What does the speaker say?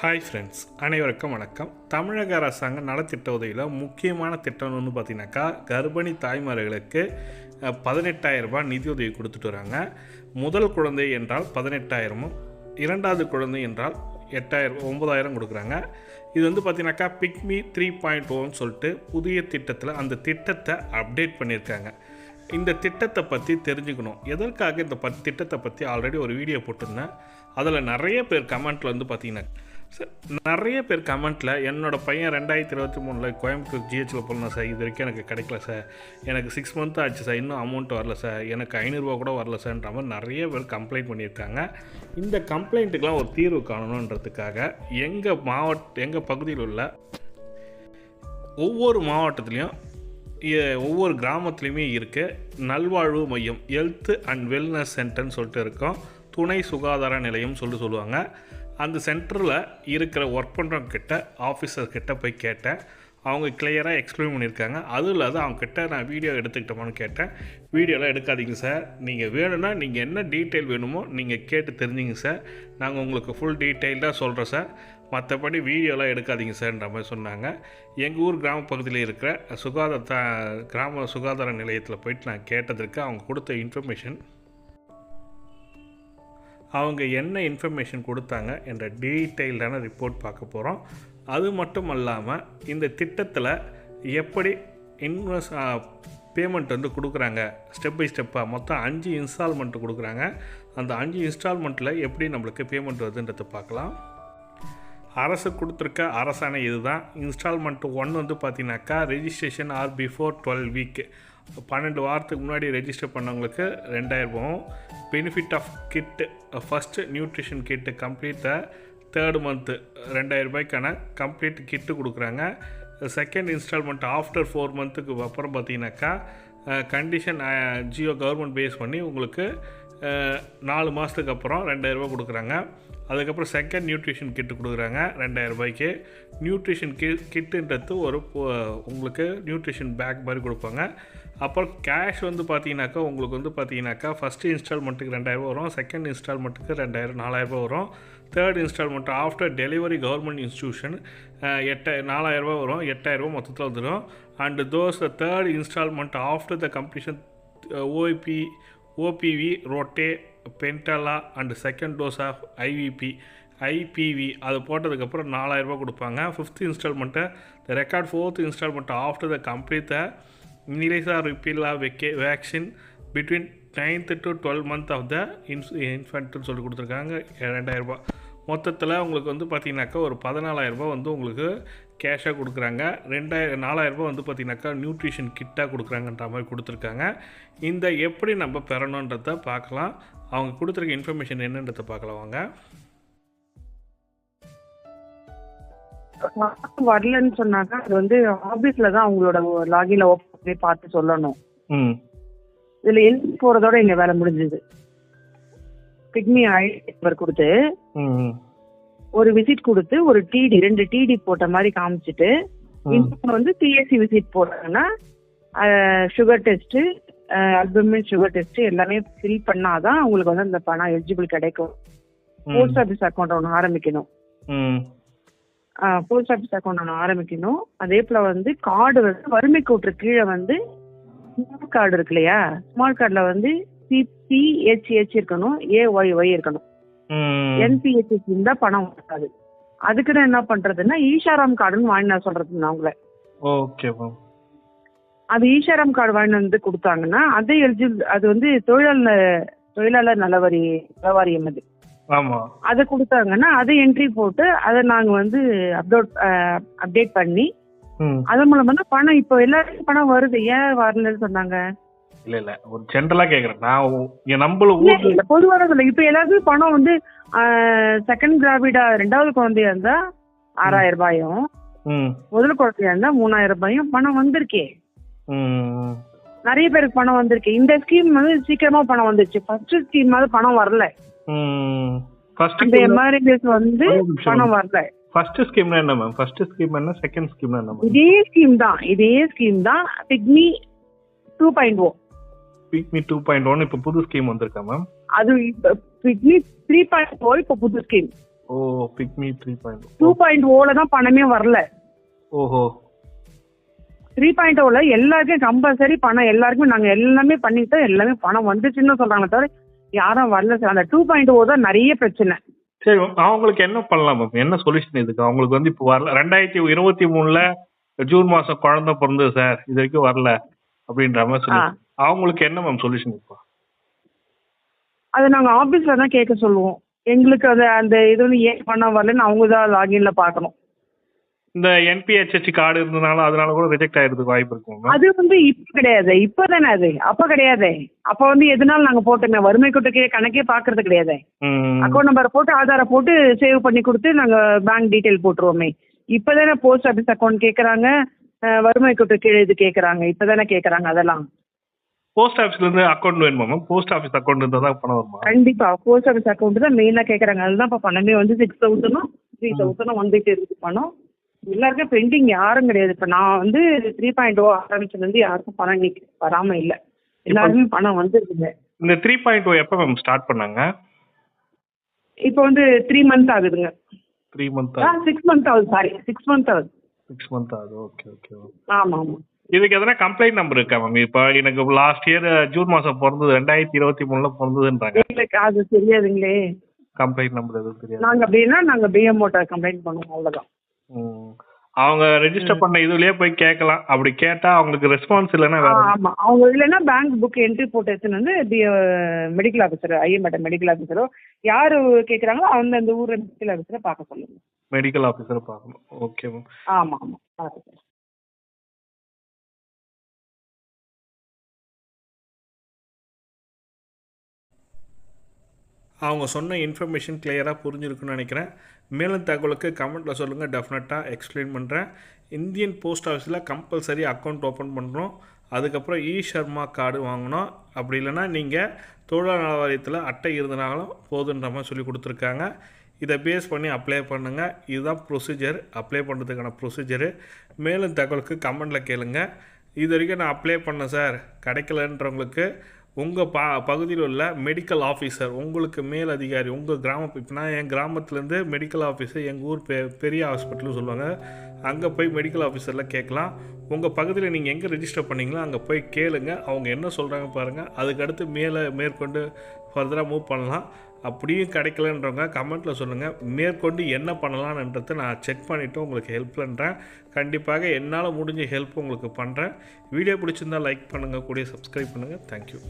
Hi friends அனைவருக்கும் வணக்கம். தமிழக அரசாங்கம் நலத்திட்ட உதவியில் முக்கியமான திட்டம்னு வந்து பார்த்தீங்கன்னாக்கா கர்ப்பிணி தாய்மார்களுக்கு பதினெட்டாயிரரூபா நிதியுதவி கொடுத்துட்டு வராங்க. முதல் குழந்தை என்றால் பதினெட்டாயிரமும் இரண்டாவது குழந்தை என்றால் எட்டாயிரம் ஒம்பதாயிரம் கொடுக்குறாங்க. இது வந்து பார்த்தீங்கன்னாக்கா பிக்மி த்ரீ பாயிண்ட் ஓன்னு சொல்லிட்டு புதிய திட்டத்தில் அந்த திட்டத்தை அப்டேட் பண்ணியிருக்காங்க. இந்த திட்டத்தை பற்றி தெரிஞ்சுக்கணும். எதற்காக இந்த பத் திட்டத்தை பற்றி ஆல்ரெடி ஒரு வீடியோ போட்டிருந்தேன். அதில் நிறைய பேர் கமெண்ட்டில் வந்து பார்த்தீங்கன்னா நிறைய பேர் கமெண்ட்டில் என்னோடய பையன் ரெண்டாயிரத்தி இருபத்தி மூணில் கோயம்புத்தூர் ஜிஹெச்சில் போடணும் சார் இது வரைக்கும் எனக்கு கிடைக்கல சார். எனக்கு சிக்ஸ் மந்த் ஆச்சு சார் இன்னும் அமௌண்ட் வரல சார். எனக்கு ஐநூறுரூவா கூட வரல சார்ன்ற மாதிரி நிறைய பேர் கம்ப்ளைண்ட் பண்ணியிருக்காங்க. இந்த கம்ப்ளைண்ட்டுக்கெலாம் ஒரு தீர்வு காணணுன்றதுக்காக எங்கள் மாவட்ட எங்கள் பகுதியில் உள்ள ஒவ்வொரு மாவட்டத்துலேயும் ஒவ்வொரு கிராமத்துலேயுமே இருக்குது நல்வாழ்வு மையம் ஹெல்த் அண்ட் வெல்னஸ் சென்டர்னு சொல்லிட்டு இருக்கோம். துணை சுகாதார நிலையம் சொல்லி சொல்லுவாங்க. அந்த சென்டரில் இருக்கிற ஒர்க் பண்ணுறவங்க ஆஃபீஸர்கிட்ட ஆஃபீஸர் போய் கேட்டேன். அவங்க கிளியராக எக்ஸ்பிளைன் பண்ணியிருக்காங்க. அதுவும் இல்லாத அவங்கக்கிட்ட நான் வீடியோ எடுத்துக்கிட்டோமான்னு கேட்டேன். வீடியோலாம் எடுக்காதீங்க சார் நீங்கள் வேணும்னா நீங்கள் என்ன டீட்டெயில் வேணுமோ நீங்கள் கேட்டு தெரிஞ்சுங்க சார் நாங்கள் உங்களுக்கு ஃபுல் டீட்டெயில்டாக சொல்கிறோம் சார் மற்றபடி வீடியோலாம் எடுக்காதீங்க சார்ன்ற மாதிரி சொன்னாங்க. எங்கள் ஊர் கிராம பகுதியில் இருக்கிற சுகாதார கிராம சுகாதார நிலையத்தில் போயிட்டு நான் கேட்டதற்கு அவங்க கொடுத்த இன்ஃபர்மேஷன் அவங்க என்ன இன்ஃபர்மேஷன் கொடுத்தாங்க என்ற டீட்டெயில்டான ரிப்போர்ட் பார்க்க போகிறோம் அது மட்டும் அல்லாமல் இந்த திட்டத்தில் எப்படி இன்வெஸ்ட் பேமெண்ட் வந்து கொடுக்குறாங்க. ஸ்டெப் பை ஸ்டெப்பாக மொத்தம் அஞ்சு இன்ஸ்டால்மெண்ட் கொடுக்குறாங்க. அந்த அஞ்சு இன்ஸ்டால்மெண்ட்டில் எப்படி நம்மளுக்கு பேமெண்ட் வருதுன்றதை பார்க்கலாம். அரசு கொடுத்துருக்க அரசாணை இதுதான். இன்ஸ்டால்மெண்ட் ஒன் வந்து பார்த்தீங்கன்னாக்கா registration or before twelve week பன்னெண்டு வாரத்துக்கு முன்னாடி ரெஜிஸ்டர் பண்ணவங்களுக்கு ரெண்டாயிரம் benefit of kit first nutrition kit complete third month ரெண்டாயிரம் ரூபாய்க்கான கம்ப்ளீட் கிட்டு கொடுக்குறாங்க. செகண்ட் இன்ஸ்டால்மெண்ட் ஆஃப்டர் ஃபோர் மந்த்துக்கு அப்புறம் பார்த்தீங்கன்னாக்கா கண்டிஷன் ஜியோ கவர்மெண்ட் பேஸ் பண்ணி உங்களுக்கு நாலு மாதத்துக்கு அப்புறம் ரெண்டாயிரரூபா கொடுக்குறாங்க. அதுக்கப்புறம் செகண்ட் நியூட்ரிஷன் கிட்டு கொடுக்குறாங்க ரெண்டாயிரரூபாய்க்கு நியூட்ரிஷன் கி கிட்டுன்றது ஒரு உங்களுக்கு நியூட்ரிஷன் பேக் மாதிரி கொடுப்பாங்க. அப்புறம் கேஷ் வந்து பார்த்தீங்கன்னாக்கா உங்களுக்கு வந்து பார்த்தீங்கன்னாக்கா ஃபஸ்ட்டு இன்ஸ்டால்மெண்ட்டுக்கு ரெண்டாயிரரூபா வரும் செகண்ட் இன்ஸ்டால்மெண்ட்டுக்கு ரெண்டாயிரம் நாலாயிரரூபா வரும். Third instalment after delivery government institution எட்டாயிரம் நாலாயிரரூபா வரும் எட்டாயிரரூபா மொத்தத்தில் வந்துடும் and those the third instalment after the completion OIP OPV rota பென்டலா and second dose of IVP IPV அது போட்டதுக்கப்புறம் நாலாயிரரூபா கொடுப்பாங்க. Fifth இன்ஸ்டால்மெண்ட்டை the record fourth instalment after the complete the நிலைசா ரிப்பீலா வெக்கே vaccine between ninth to twelve month of the இன்ஸ் இன்ஃபென்ட்னு சொல்லி கொடுத்துருக்காங்க. ரெண்டாயிரரூபா மொத்தத்தில் உங்களுக்கு வந்து பார்த்தீங்கன்னாக்கா ஒரு பதினாலாயிரரூபா வந்து உங்களுக்கு கேஷாக கொடுக்குறாங்க. ரெண்டாயிரம் நாலாயிரரூபா வந்து பார்த்தீங்கன்னாக்கா நியூட்ரிஷன் கிட்டாக கொடுக்குறாங்கன்ற மாதிரி கொடுத்துருக்காங்க. இந்த எப்படி நம்ம பெறணுன்றதை பார்க்கலாம். அவங்க கொடுத்துருக்க இன்ஃபர்மேஷன் என்னன்றதை பார்க்கலாம் வாங்க. வரலன்னு சொன்னாக்கா அது வந்து ஆபீஸ்ல தான் அவங்களோட லாகின்ல ஓப்பன் பண்ணி பார்த்து சொல்லணும். ம். இதுல எழுதி போறதோட எங்க வேலை முடிஞ்சது. பிக்மி ஐடி நம்பர் கொடுத்து ம். ஒரு விசிட் கொடுத்து ஒரு டிடி ரெண்டு டிடி போட்ட மாதிரி காமிச்சிட்டு இன்னொன்று வந்து பிஎஸ்சி விசிட் போட்டாங்கன்னா sugar test albumin sugar test எல்லாமே ஃபில் பண்ணாதான் அவங்களுக்கு வந்து அந்த பணம் எலிஜிபிள் கிடைக்கும். போஸ்ட் ஆஃபீஸ் அக்கௌண்ட் ஒன்று ஆரம்பிக்கணும். போஸ்ட் ஆஃபீஸ் அக்கௌண்ட் ஒன்று ஆரம்பிக்கணும். அதே போல வந்து கார்டு வந்து வறுமை கோட்டு கீழே வந்து ஸ்மால் கார்டு இருக்கு இல்லையா? ஸ்மால் கார்டில் வந்து சிபிஹெச்ஹெச் இருக்கணும் ஏஒய் ஒய் இருக்கணும். ம். என்பிஹெச்ஹெச் இருந்தா பணம் வராது. அதுக்கு நான் என்ன பண்றதுன்னா ஈஷாராம் கார்டுன்னு வாங்கி நான் சொல்றது நான் உங்களை. ஓகே அது ஈஷாராம் கார்டு வாங்கி வந்து கொடுத்தாங்கன்னா அதை எலிஜிபிள் அது வந்து தொழிலாளர் தொழிலாளர் நலவரி நலவாரியம் அது. அதை கொடுத்தாங்கன்னா அதை என்ட்ரி போட்டு அதை நாங்க வந்து அப்லோட் அப்டேட் பண்ணி ம். அது மூலமா தான் பணம் இப்போ எல்லாருக்கும் பணம் வருது. ஏன் வரலன்னு சொன்னாங்க? இல்லை இல்லை. ஒரு ஜென்ரலாக கேட்குறேன் நான் உ- இங்க நம்மள இல்ல, இப்ப எல்லாருக்கும் பணம் வந்து செகண்ட் கிராவிடா ரெண்டாவது குழந்தையா இருந்தா ஆறாயிரம் ரூபாயும் முதல் குழந்தையா இருந்தா மூணாயிரம் ரூபாயும் பணம் வந்திருக்கே. நிறைய பேருக்கு பணம் வந்திருக்கு. இந்த ஸ்கீம் வந்து சீக்கிரமா பணம் வந்துருச்சு. ஃபர்ஸ்ட் ஸ்கீம் வந்து பணம் வரல. இந்த எம்ஆர்ஐபிஎஸ் வந்து. பணம் வரல. ஃபர்ஸ்ட் ஸ்கீம்னா என்ன மேம் ஃபர்ஸ்ட் ஸ்கீம் என்ன செகண்ட் ஸ்கீம்னா என்ன இதே ஸ்கீம் தான். இதே ஸ்கீம் தான். Pigmy two point O pigmy two point one இப்போ புது ஸ்கீம் வந்திருக்கா மேம் அது பிக்மி த்ரீ பாயிண்ட் ஓ இப்போ புது scheme O pigmy three point two point ஓல தான் பணமே வரல. ஓஹோ. த்ரீ பாயிண்ட் ஓல எல்லாருக்கும் கம்பல்சரி பணம் எல்லாருக்குமே நாங்க எல்லாமே பண்ணிட்டு எல்லாமே பணம் வந்துச்சுன்னு சொல்றாங்க தவிர யாரும் வரல சார் அந்த டூ பாயிண்ட் ஓ தான் நிறைய பிரச்சனை. சரி அவங்களுக்கு என்ன பண்ணலாம் மேம் என்ன சொல்யூஷன் இதுக்கு? அவங்களுக்கு வந்து இப்போ வரல. ரெண்டாயிரத்தி இருபத்தி மூணுல ஜூன் மாசம் குழந்தை பிறந்தது சார் இது வரைக்கும் வரல. அப்படின்ற மாதிரி சொல்லி. அவங்களுக்கு என்ன மேம் சொல்யூஷன் இப்போ? அதை நாங்க ஆபீஸ்ல தான் கேட்க சொல்லுவோம். எங்களுக்கு அது அந்த இது வந்து ஏன் பண்ண வரலன்னு அவங்க தான் லாகின்ல பார்க்கணும். இந்த என்பிஹெச்ஹெச் கார்டு இருந்தனால அதனால கூட ரிஜெக்ட் ஆயிருதுக்கு வாய்ப்பு இருக்கும் அது வந்து இப்ப கிடையாது. இப்ப தானே அது? அப்ப கிடையாது. அப்ப வந்து எதனால நாங்க போட்டோமே? வறுமை கோட்டுக்கே கணக்கே பாக்குறது கிடையாது. அக்கௌண்ட் நம்பரை போட்டு ஆதாரை போட்டு சேவ் பண்ணி கொடுத்து நாங்க பேங்க் டீடைல் போட்டுருவோமே. இப்பதானே போஸ்ட் ஆபீஸ் அக்கௌண்ட் கேக்குறாங்க. அஹ், வறுமை கோட்டு கீழே இது கேக்குறாங்க. இப்பதானே கேக்குறாங்க அதெல்லாம். போஸ்ட் ஆஃபீஸ்ல இருந்து அக்கௌண்ட் வேணுமா மேம் போஸ்ட் ஆஃபீஸ் அக்கௌண்ட் இருந்தா தான் பணம் வருமா? கண்டிப்பா. போஸ்ட் ஆபீஸ் அக்கௌண்ட் தான் மெயினா கேக்குறாங்க. அதுதான் இப்ப பணமே வந்து சிக்ஸ் தௌசண்டும் த்ரீ தௌசண்டும் வந்துட்டு இருக்கு பணம். எல்லாருக்கும் பெண்டிங் யாரும் கிடையாது. இப்ப நான் வந்து த்ரீ பாயிண்ட் ஓ ஆரம்பிச்சதுல இருந்து யாருக்கும் பணம் இன்னைக்கு வராம இல்ல. எல்லாருமே பணம் வந்துருக்குங்க இந்த த்ரீ பாயிண்ட் டூ எப்போ மேம் ஸ்டார்ட் பண்ணாங்க? இப்போ வந்து த்ரீ மந்த் ஆகுதுங்க. த்ரீ மந்த் ஆ சிக்ஸ் மந்த் ஆகுது. சாரி சிக்ஸ் மந்த் ஆகுது. சிக்ஸ் மந்த் ஆகுது. ஓகே ஓகே ஆமா ஆமா இதுக்கு எதனா கம்ப்ளைண்ட் நம்பர் இருக்கா மேம் இப்போ எனக்கு லாஸ்ட் இயர் ஜூன் மாசம் பிறந்தது ரெண்டாயிரத்தி இருபத்தி மூணுல பிறந்ததுன்றாங்க. எங்களுக்கு அது தெரியாதுங்களே. கம்ப்ளைண்ட் நம்பர் எதுவும் தெரியாது. நாங்க அப்படின்னா நாங்க பிஎம்ஓட்ட கம்ப்ளைண்ட் பண்ணுவோம் அவ்வளவுதான். ம். அவங்க ரெஜிஸ்டர் பண்ண இதுலயே போய் கேட்கலாம். அப்படி கேட்டா அவங்களுக்கு ரெஸ்பான்ஸ் இல்லைன்னா ஆமா. அவங்க இல்லைன்னா பேங்க் புக் என்ட்ரி போட்டு எடுத்துன்னு வந்து மெடிக்கல் ஆஃபீஸர் ஐஎம்ஏட்ட மெடிக்கல் ஆஃபீஸரோ யாரு கேக்குறாங்களோ அந்த அந்த ஊர்ல மெடிக்கல் ஆஃபீஸரை பார்க்க சொல்லுங்க. மெடிக்கல் ஆஃபீஸரை பார்க்கணும். ஓகே மேம் ஆமா ஆமா. பார்க்க அவங்க சொன்ன இன்ஃபர்மேஷன் கிளியராக புரிஞ்சிருக்குன்னு நினைக்கிறேன். மேலும் தகவலுக்கு கமெண்ட்டில் சொல்லுங்கள் டெஃபினட்டாக எக்ஸ்பிளைன் பண்ணுறேன் இந்தியன் போஸ்ட் ஆஃபீஸில் கம்பல்சரி அக்கௌண்ட் ஓப்பன் பண்ணுறோம் அதுக்கப்புறம் இ ஷர்மா கார்டு வாங்கினோம். அப்படி இல்லைன்னா நீங்கள் தொழிலாளர் நல வாரியத்தில் அட்டை இருந்தனாலும் போதுன்ற மாதிரி சொல்லி கொடுத்துருக்காங்க. இதை பேஸ் பண்ணி அப்ளை பண்ணுங்கள் இதுதான் ப்ரொசீஜர் அப்ளை பண்ணுறதுக்கான ப்ரொசீஜரு மேலும் தகவலுக்கு கமெண்டில் கேளுங்கள் இது வரைக்கும் நான் அப்ளை பண்ணேன் சார் கிடைக்கலன்றவங்களுக்கு உங்கள் பா பகுதியில் உள்ள மெடிக்கல் ஆஃபீஸர் உங்களுக்கு மேல் அதிகாரி உங்கள் கிராம இப்போ நான் என் கிராமத்துலேருந்து மெடிக்கல் ஆஃபீஸர் எங்கள் ஊர் பெ பெரிய ஹாஸ்பிட்டல்னு சொல்லுவாங்க. அங்கே போய் மெடிக்கல் ஆஃபீஸரில் கேட்கலாம். உங்கள் பகுதியில் நீங்கள் எங்கே ரெஜிஸ்டர் பண்ணீங்களோ அங்கே போய் கேளுங்க. அவங்க என்ன சொல்கிறாங்க பாருங்கள் அதுக்கடுத்து மேலே மேற்கொண்டு ஃபர்தராக மூவ் பண்ணலாம். அப்படியும் கிடைக்கலன்றவங்க கமெண்ட்டில் சொல்லுங்கள் மேற்கொண்டு என்ன பண்ணலான்றதை நான் செக் பண்ணிவிட்டு உங்களுக்கு ஹெல்ப் பண்ணுறேன் கண்டிப்பாக என்னால் முடிஞ்ச ஹெல்ப் உங்களுக்கு பண்ணுறேன் வீடியோ பிடிச்சிருந்தா லைக் பண்ணுங்கள் கூடிய சப்ஸ்கிரைப் பண்ணுங்கள் தேங்க்யூ